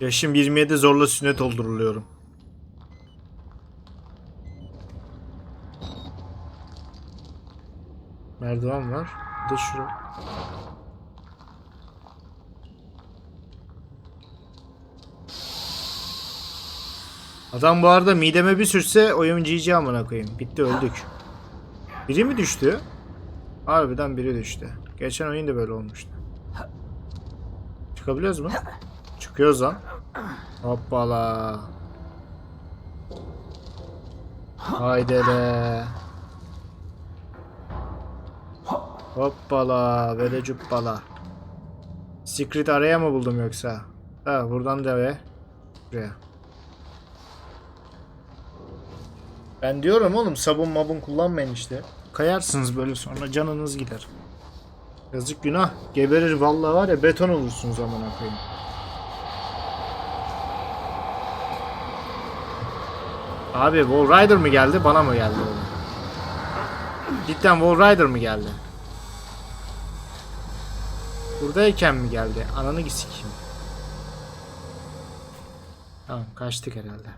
Yaşım 27 zorla sünnet olduruluyorum. Merdiven var. Bir de şura. Adam bu arada mideme bir sürse oyun GG amına koyayım. Bitti öldük. Biri mi düştü? Harbiden biri düştü. Geçen oyun da böyle olmuştu. Çıkabiliyoruz mu? Çıkıyoruz lan. Hoppala. Haydele. Hoppala. Böyle cuppala. Secret araya mı buldum yoksa? Ha buradan da ve buraya. Ben diyorum oğlum sabun mabun kullanmayın işte. Kayarsınız böyle sonra canınız gider. Yazık günah. Geberir vallahi var ya beton olursunuz amına koyayım. Abi Wall Rider mı geldi bana mı geldi oğlum? Cidden Wall Rider mı geldi? Buradayken mi geldi? Ananı sikeyim. Tamam kaçtık herhalde.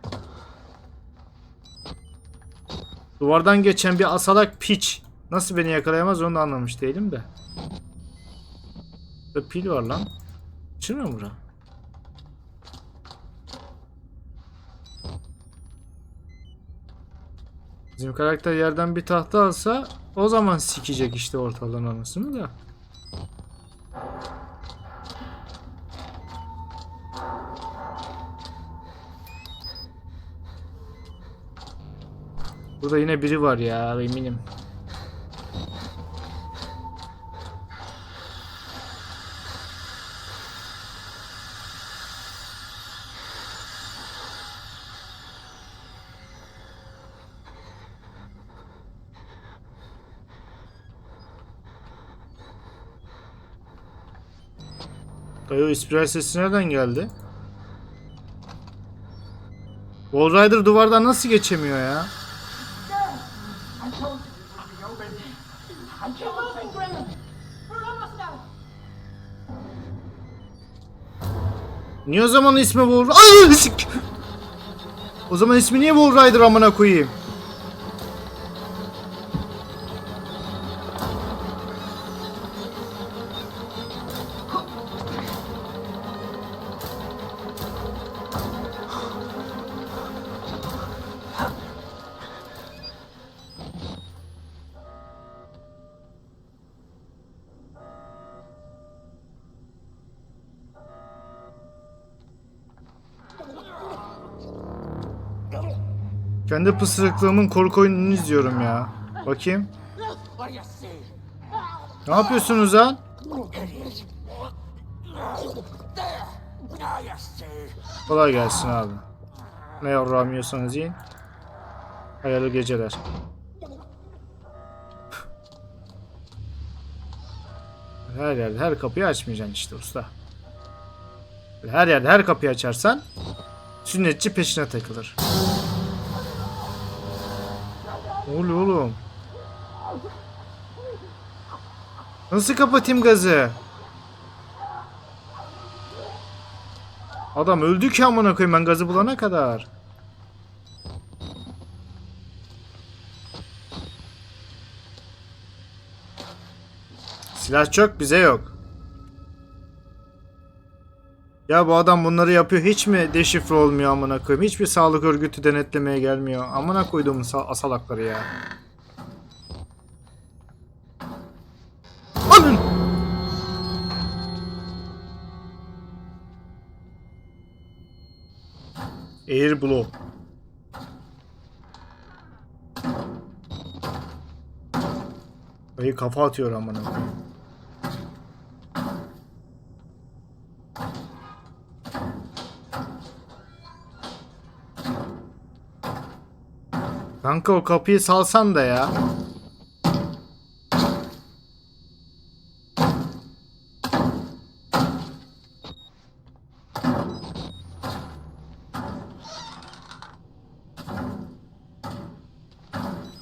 Duvardan geçen bir asalak piç. Nasıl beni yakalayamaz onu da anlamış değilim de. Burada pil var lan. Açılmıyor mu bura? Bizim karakter yerden bir tahta alsa o zaman sikecek işte ortalığın anasını da. Burada yine biri var ya eminim. Dayı o ispiral sesi nereden geldi? Wall Rider duvardan nasıl geçemiyor ya? Niye o zaman ismi Wall sik! O zaman ismi niye Wall Rider amına koyayım? Kendi pısırıklığımın korku oyununu izliyorum ya. Bakayım. Ne yapıyorsunuz lan? Kolay gelsin abi. Ne yavrum yiyorsanız yiyin. Hayırlı geceler. Her yerde her kapıyı açmayacaksın işte usta. Her yerde her kapıyı açarsan sünnetçi peşine takılır. Oluyor oğlum? Nasıl kapatayım gazı? Adam öldü ki amına koyayım ben gazı bulana kadar. Silah çok bize yok. Ya bu adam bunları yapıyor hiç mi deşifre olmuyor amına koyayım? Hiçbir sağlık örgütü denetlemeye gelmiyor. Amına koyduğum sa- asalakları ya. Alın. Air blow. Ayı kafa atıyor amına koyayım. Kanka o kapıyı salsan da ya.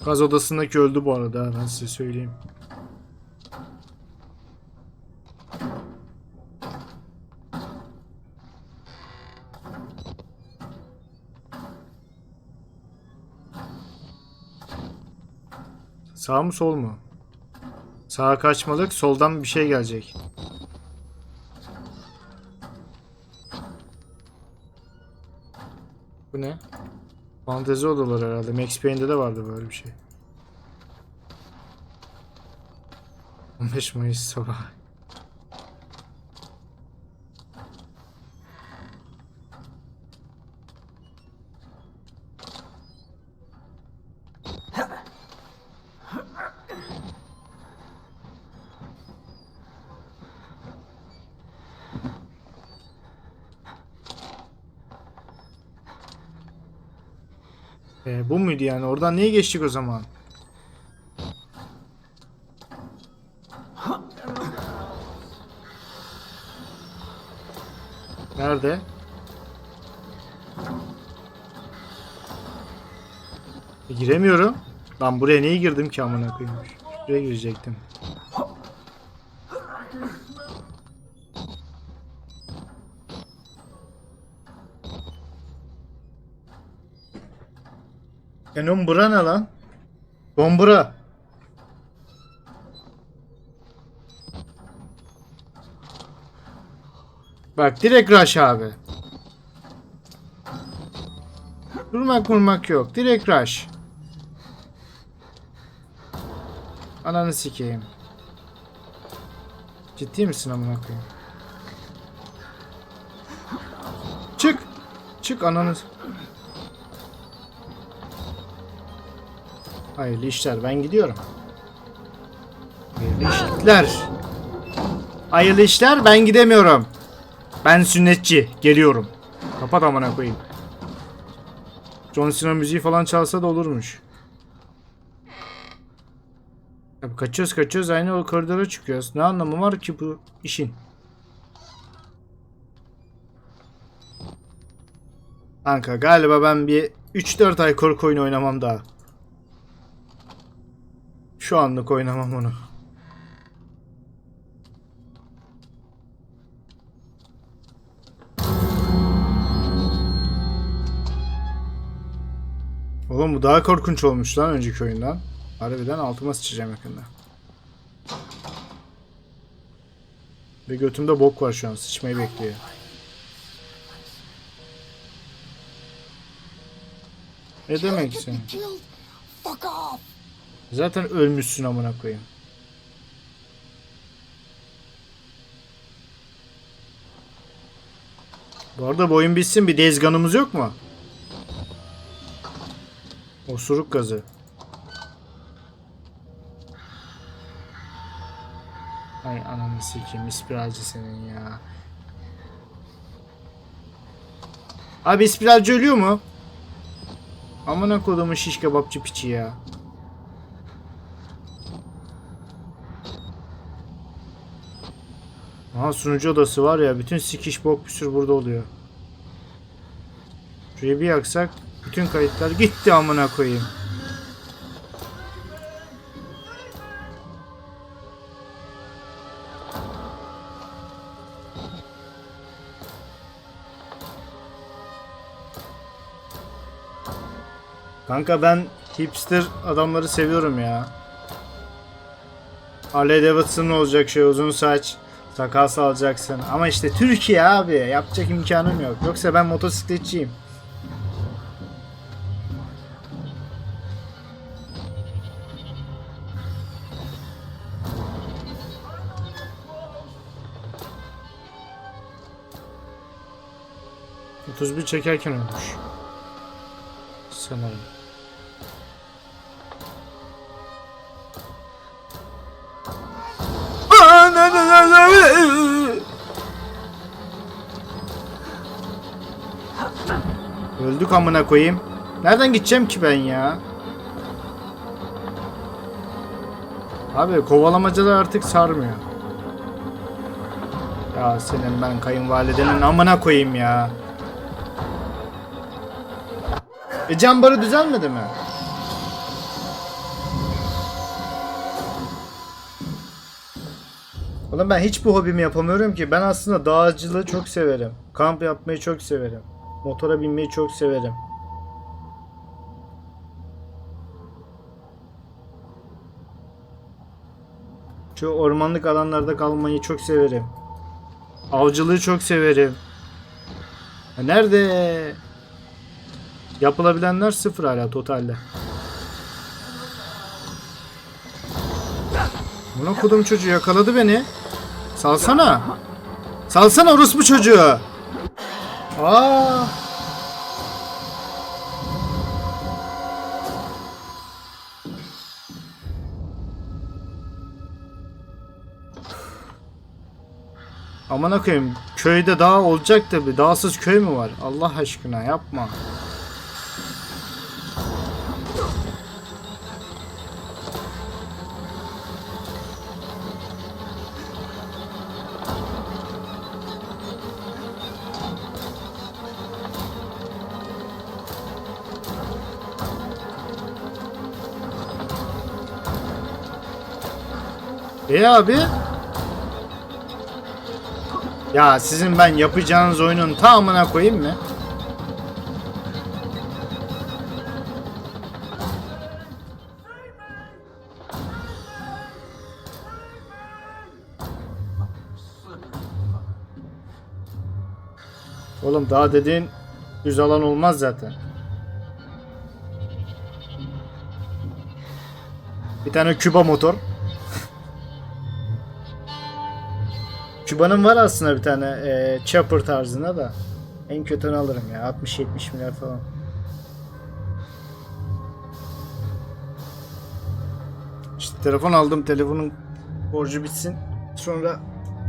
Gaz odasındaki öldü bu arada ben size söyleyeyim. Sağ mı sol mu? Sağa kaçmalık, soldan bir şey gelecek. Bu ne? Fantezi odaları herhalde. Max Payne'de de vardı böyle bir şey. 15 Mayıs sabah. E, bu muydu yani? Oradan niye geçtik o zaman? Nerede? E, giremiyorum. Lan buraya niye girdim ki amına koyayım? Buraya girecektim. Canon bura ne lan? Dombura. Bak direkt rush abi. Durmak vurmak yok. Direkt rush. Ananı sikeyim. Ciddi misin amına koyayım? Çık. Çık ananı. Hayırlı işler. Ben gidiyorum. Hayırlı işler. Hayırlı işler. Ben gidemiyorum. Ben sünnetçi. Geliyorum. Kapat amına koyayım. John Cena müziği falan çalsa da olurmuş. Ya kaçıyoruz kaçıyoruz aynı o koridora çıkıyoruz. Ne anlamı var ki bu işin? Kanka galiba ben bir 3-4 ay korku oyunu oynamam daha. Şu anlık oynamam onu. Oğlum bu daha korkunç olmuş lan önceki oyundan. Harbiden altıma sıçacağım yakında. Ve götümde bok var şu an. Sıçmayı bekliyor. Ne demek sen? Fuck off. Zaten ölmüşsün amına koyayım. Bu arada bu oyun bitsin bir dezganımız yok mu? Osuruk gazı. Ay ananı sikeyim ispiralci senin ya. Abi ispiralci ölüyor mu? Amına kodumun şiş kebapçı piçi ya. Aha sunucu odası var ya bütün sikiş bok sürü burada oluyor. Şurayı bir yaksak bütün kayıtlar gitti amına koyayım. Kanka ben hipster adamları seviyorum ya. Harley Davidson olacak şey uzun saç. Sakal salacaksın. Ama işte Türkiye abi. Yapacak imkanım yok. Yoksa ben motosikletçiyim. ...31 çekerken ölmüş. Sanırım. Öldük amına koyayım. Nereden gideceğim ki ben ya? Abi kovalamaca da artık sarmıyor. Ya senin ben kayınvalidenin amına koyayım ya. E cambarı düzelmedi mi? Oğlum ben hiç bu hobimi yapamıyorum ki. Ben aslında dağcılığı çok severim. Kamp yapmayı çok severim. Motora binmeyi çok severim. Şu ormanlık alanlarda kalmayı çok severim. Avcılığı çok severim. Nerede? Yapılabilenler sıfır hala totalde. Buna kodum çocuğu yakaladı beni. Salsana. Salsana orospu çocuğu. Aa. Aman akıyım köyde dağ olacak da bir dağsız köy mü var? Allah aşkına yapma. E abi? Ya sizin ben yapacağınız oyunun tamamına koyayım mı? Oğlum daha dediğin düz alan olmaz zaten. Bir tane Küba motor. Küba'nın var aslında bir tane e, chopper tarzında da. En kötünü alırım ya. 60-70 milyar falan. İşte telefon aldım. Telefonun borcu bitsin. Sonra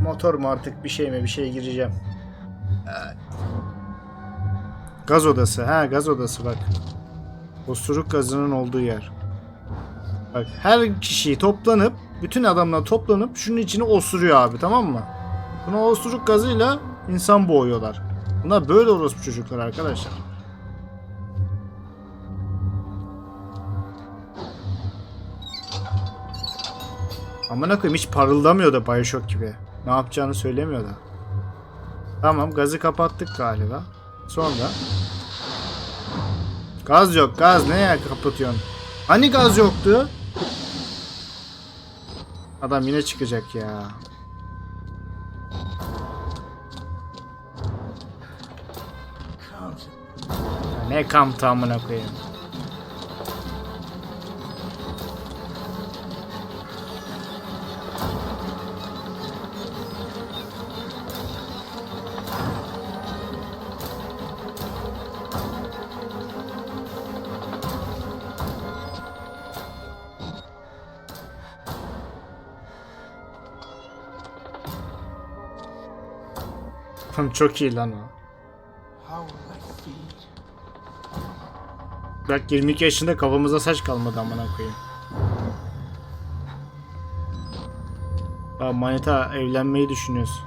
motor mu artık bir şey mi bir şeye gireceğim. Ee, Gaz odası. Ha gaz odası bak. Osuruk gazının olduğu yer. Bak her kişiyi toplanıp bütün adamlar toplanıp şunun içine osuruyor abi tamam mı? Buna osuruk gazıyla insan boğuyorlar. Bunlar böyle orospu çocuklar arkadaşlar. Amına koyayım hiç parıldamıyor da Bioshock gibi. Ne yapacağını söylemiyor da. Tamam gazı kapattık galiba. Sonra Gaz yok gaz ne ya kapatıyorsun? Hani gaz yoktu? Adam yine çıkacak ya. Ne kamp tamına koyayım. Çok iyi lan o. Bak 22 yaşında kafamıza saç kalmadı amına koyayım. Aa, manita evlenmeyi düşünüyoruz.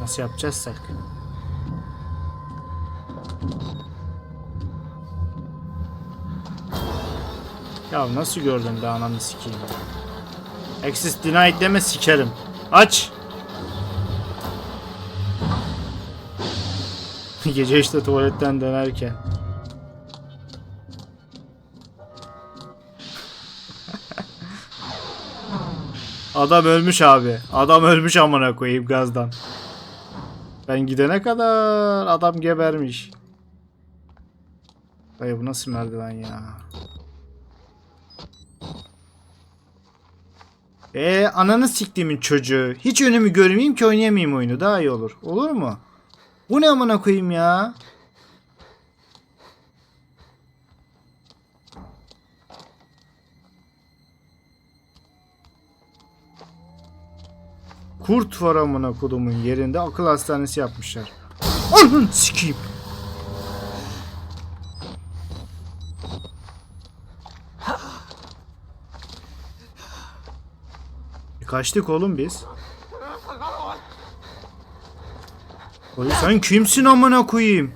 Nasıl yapacağızsak. Ya nasıl gördün be ananı sikeyim. Access denied deme sikerim. Aç. Gece işte tuvaletten dönerken. Adam ölmüş abi. Adam ölmüş amına koyayım gazdan. Ben gidene kadar adam gebermiş. Dayı bu nasıl merdiven ya? Ee ananı siktiğimin çocuğu. Hiç önümü görmeyeyim ki oynayamayayım oyunu. Daha iyi olur. Olur mu? Bu ne amına koyayım ya? Kurt var amına kodumun yerinde akıl hastanesi yapmışlar. Anın sikeyim. Kaçtık oğlum biz. Oy sen kimsin amına koyayım?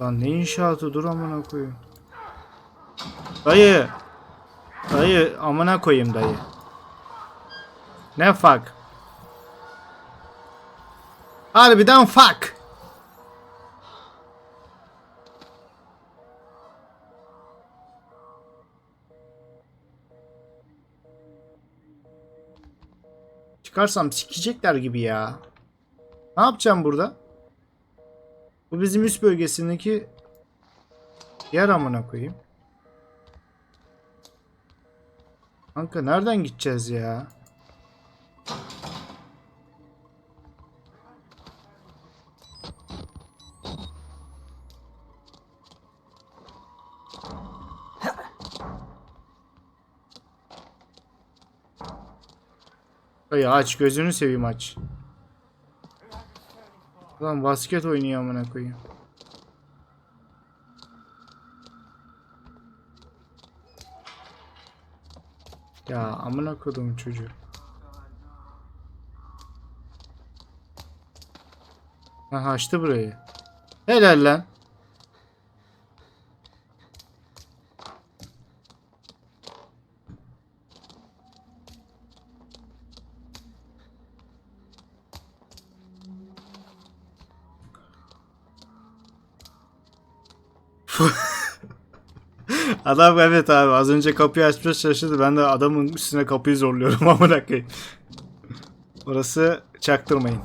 Lan ne inşaatı dur amına koyayım. Dayı. Dayı amına koyayım dayı. Ne fuck? Harbiden fuck. Çıkarsam sikecekler gibi ya. Ne yapacağım burada? Bu bizim üst bölgesindeki yer amına koyayım. Kanka nereden gideceğiz ya? Ay aç gözünü seveyim aç. Lan basket oynuyor amına koyayım. Ya amına kodum çocuğu. Aha açtı burayı. Helal lan. Adam evet abi az önce kapıyı açmaya çalıştı. Ben de adamın üstüne kapıyı zorluyorum amına koyayım. Orası çaktırmayın.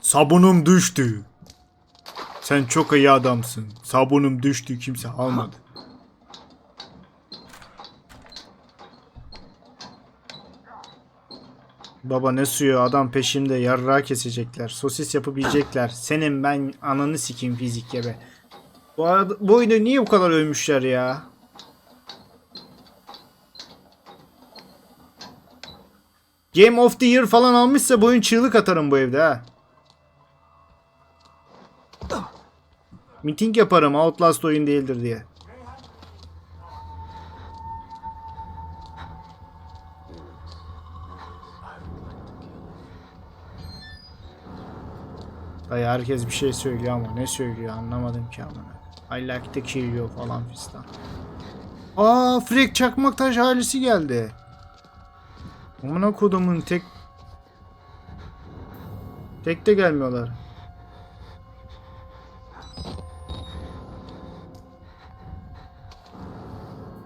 Sabunum düştü. Sen çok iyi adamsın. Sabunum düştü kimse almadı. Baba ne suyu adam peşimde yarrağı kesecekler. Sosis yapıp yiyecekler. Senin ben ananı sikeyim fizik be. Bu, arada, bu oyunu niye bu kadar övmüşler ya? Game of the Year falan almışsa bu oyun çığlık atarım bu evde ha. Meeting yaparım Outlast oyun değildir diye. Dayı herkes bir şey söylüyor ama ne söylüyor anlamadım ki amına. I like to kill you falan fistan. Aa Frank Çakmaktaş ailesi geldi. Amına kodumun tek tek de gelmiyorlar.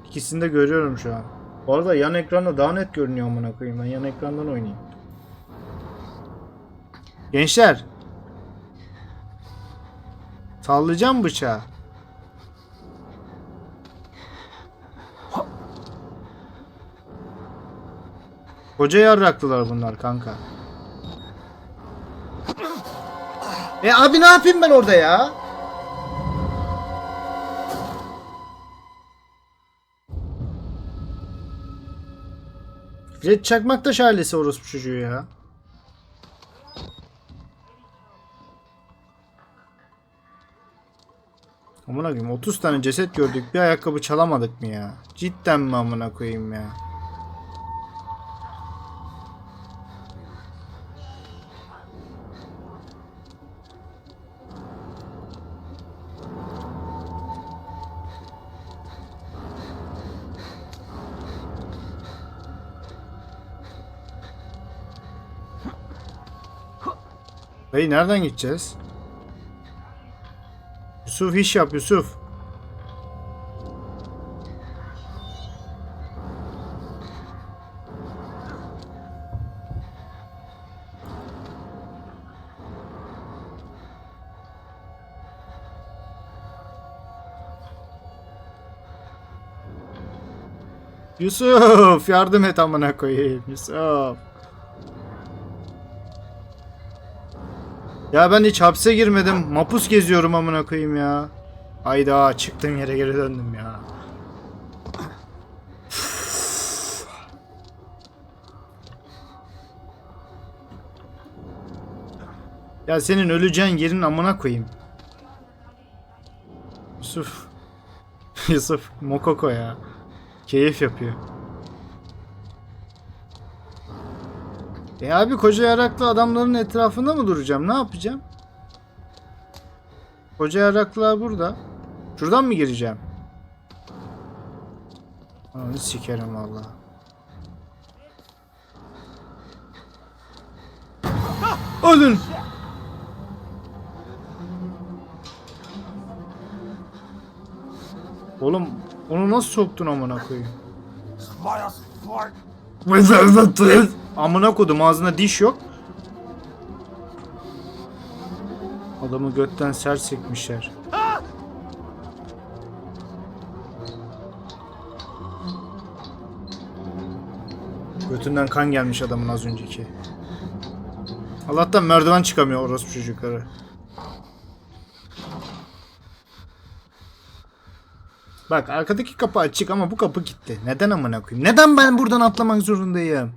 İkisini de görüyorum şu an. Bu arada yan ekranda daha net görünüyor amına koyayım. Ben yan ekrandan oynayayım. Gençler. Sallayacağım bıçağı. Koca yarraklılar bunlar kanka. E abi ne yapayım ben orada ya? Fred Çakmaktaş ailesi orospu çocuğu ya. Amına koyayım 30 tane ceset gördük bir ayakkabı çalamadık mı ya? Cidden mi amına koyayım ya? Dayı nereden gideceğiz? Yusuf iş yap Yusuf. Yusuf yardım et amına koyayım Yusuf. Ya ben hiç hapse girmedim. Mapus geziyorum amına koyayım ya. Hayda çıktım yere geri döndüm ya. Ya senin öleceğin yerin amına koyayım. Yusuf. Yusuf Mokoko ya. Keyif yapıyor. E abi koca yaraklı adamların etrafında mı duracağım? Ne yapacağım? Koca yaraklılar burada. Şuradan mı gireceğim? Onu sikerim valla. Ölün. Oğlum onu nasıl soktun amına koyayım? Fart. Amına kodum ağzına diş yok. Adamı götten sert sekmişler. Götünden kan gelmiş adamın az önceki. Allah'tan merdiven çıkamıyor orospu çocukları. Bak arkadaki kapı açık ama bu kapı gitti. Neden amına koyayım? Neden ben buradan atlamak zorundayım?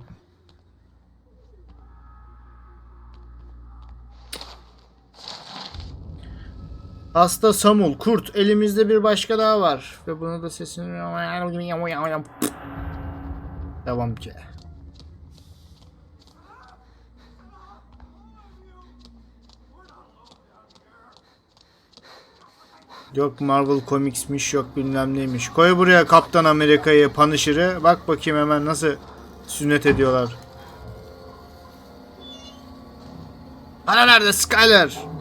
Hasta Samul, kurt. Elimizde bir başka daha var. Ve bunu da sesini... Devam ki. Yok Marvel Comics'miş yok bilmem neymiş. Koy buraya Kaptan Amerika'yı, Punisher'ı. Bak bakayım hemen nasıl sünnet ediyorlar. Para nerede Skyler?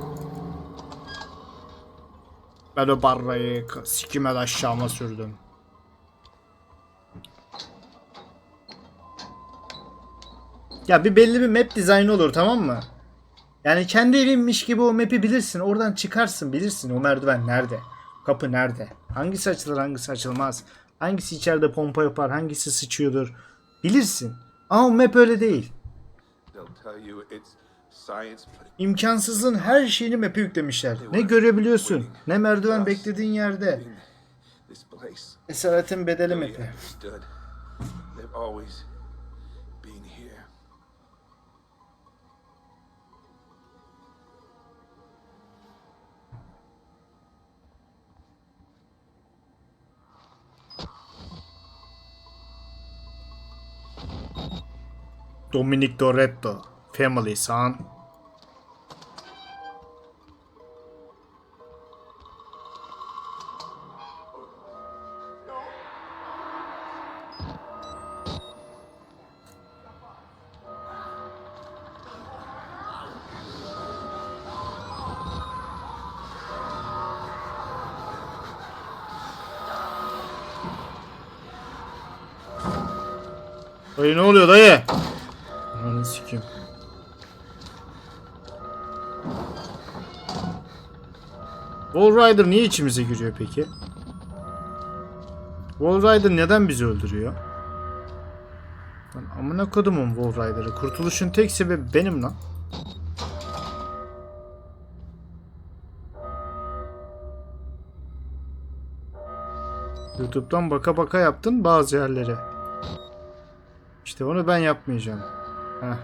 Ben o barrayı sikime aşağıma sürdüm. Ya bir belli bir map dizaynı olur tamam mı? Yani kendi evinmiş gibi o map'i bilirsin. Oradan çıkarsın bilirsin o merdiven nerede. Kapı nerede. Hangisi açılır hangisi açılmaz. Hangisi içeride pompa yapar hangisi sıçıyordur. Bilirsin. Ama map öyle değil. İmkansızın her şeyini map'e yüklemişler. Ne görebiliyorsun ne merdiven beklediğin yerde. Esaretin bedeli map'i. Dominic Toretto. Family son. Dayı ne oluyor dayı? Wall Rider niye içimize giriyor peki? Wall Rider neden bizi öldürüyor? Lan amına kodumun Wall Rider'ı. Kurtuluşun tek sebebi benim lan. YouTube'dan baka baka yaptın bazı yerlere. İşte onu ben yapmayacağım. Heh.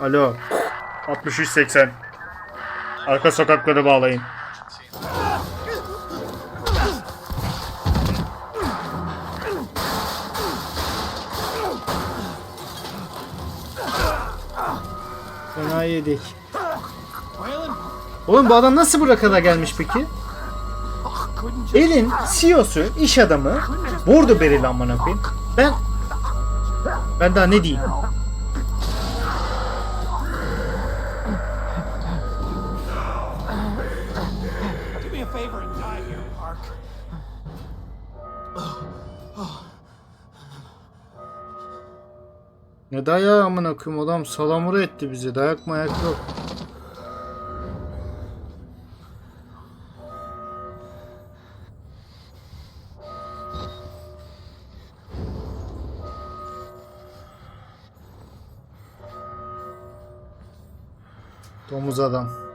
Alo. 6380. Arka sokakları bağlayın. Fena yedik. Oğlum bu adam nasıl buraya kadar gelmiş peki? Elin CEO'su, iş adamı, vurdu Beril amına koyayım. Ben ben daha ne diyeyim? Dayağı amına koyayım adam salamura etti bizi. Dayak mayak yok. Domuz adam.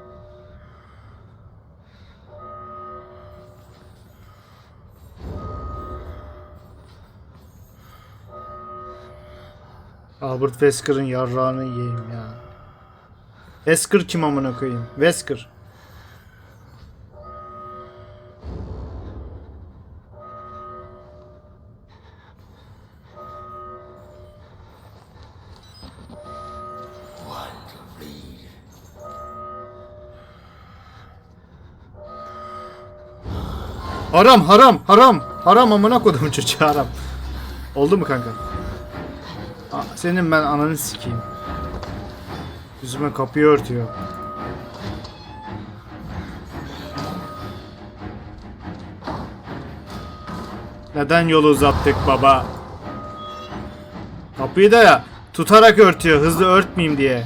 Albert Wesker'ın yarrağını yiyeyim ya. Wesker kim amına koyayım? Wesker. Haram haram haram. Haram amına kodum çocuğu haram. Oldu mu kanka? Senin ben ananı sikeyim. Yüzüme kapıyı örtüyor. Neden yolu uzattık baba? Kapıyı da ya tutarak örtüyor hızlı örtmeyeyim diye.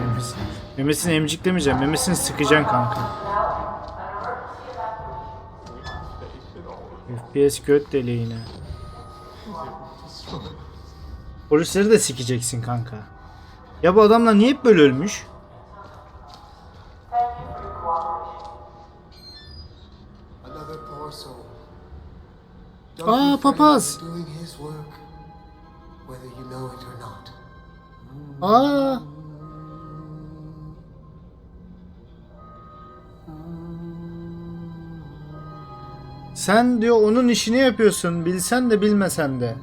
Memes- Memesini emciklemeyeceğim. Memesini sıkacaksın kanka. FPS göt deliğine. Polisleri de sikeceksin kanka. Ya bu adamlar niye hep böyle ölmüş? Ah, afraid papaz. of Sen diyor onun işini yapıyorsun. Bilsen de bilmesen de.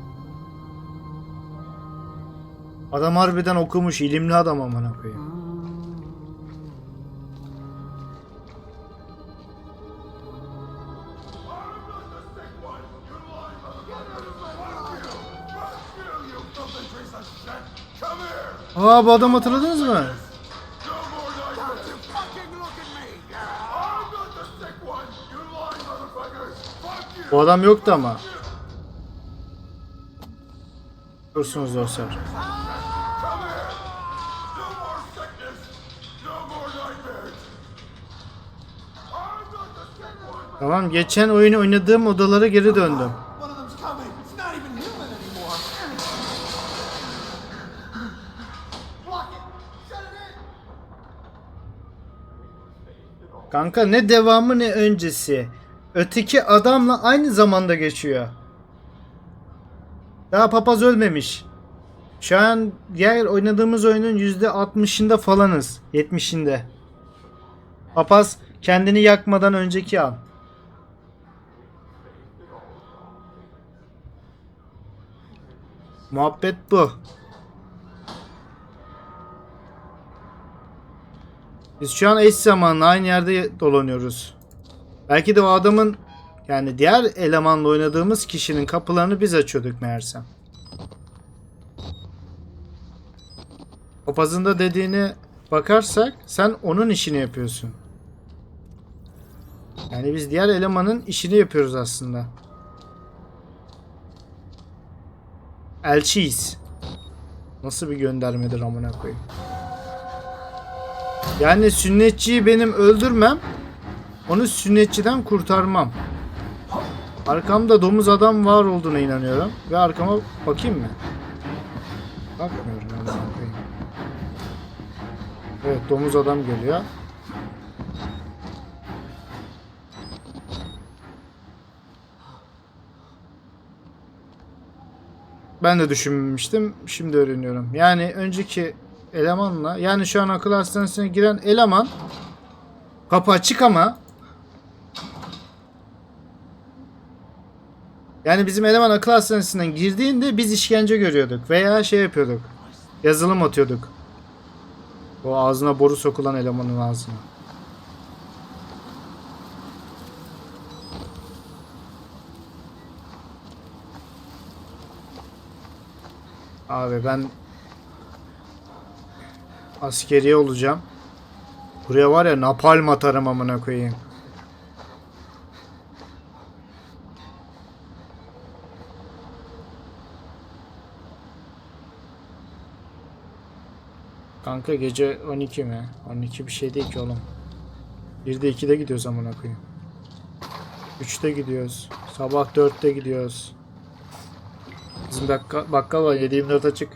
Adam harbiden okumuş, ilimli adam amına koyayım. Aa bu adam hatırladınız mı? Nightmares! I'm not the sick one! Tamam geçen oyunu oynadığım odalara geri döndüm. Kanka ne devamı ne öncesi. Öteki adamla aynı zamanda geçiyor. Daha papaz ölmemiş. Şu an diğer oynadığımız oyunun %60'ında falanız. 70'inde. Papaz kendini yakmadan önceki an. Muhabbet bu. Biz şu an eş zamanlı aynı yerde dolanıyoruz. Belki de o adamın yani diğer elemanla oynadığımız kişinin kapılarını biz açıyorduk meğersem. Papazın da dediğine bakarsak sen onun işini yapıyorsun. Yani biz diğer elemanın işini yapıyoruz aslında. Elçiyiz. Nasıl bir göndermedir amına koyayım. Yani sünnetçiyi benim öldürmem, onu sünnetçiden kurtarmam. Arkamda domuz adam var olduğuna inanıyorum ve arkama bakayım mı? Bakmıyorum. Evet domuz adam geliyor. Ben de düşünmemiştim. Şimdi öğreniyorum. Yani önceki elemanla yani şu an akıl hastanesine giren eleman kapı açık ama yani bizim eleman akıl hastanesinden girdiğinde biz işkence görüyorduk veya şey yapıyorduk. Yazılım atıyorduk. O ağzına boru sokulan elemanın ağzına. Abi ben askeriye olacağım. Buraya var ya napalm atarım amına koyayım. Kanka gece 12 mi? 12 bir şey değil ki oğlum. 1'de 2'de gidiyoruz amına koyayım. 3'te gidiyoruz. Sabah 4'te gidiyoruz. Bizim bakkal, bakkal var 7-24 açık.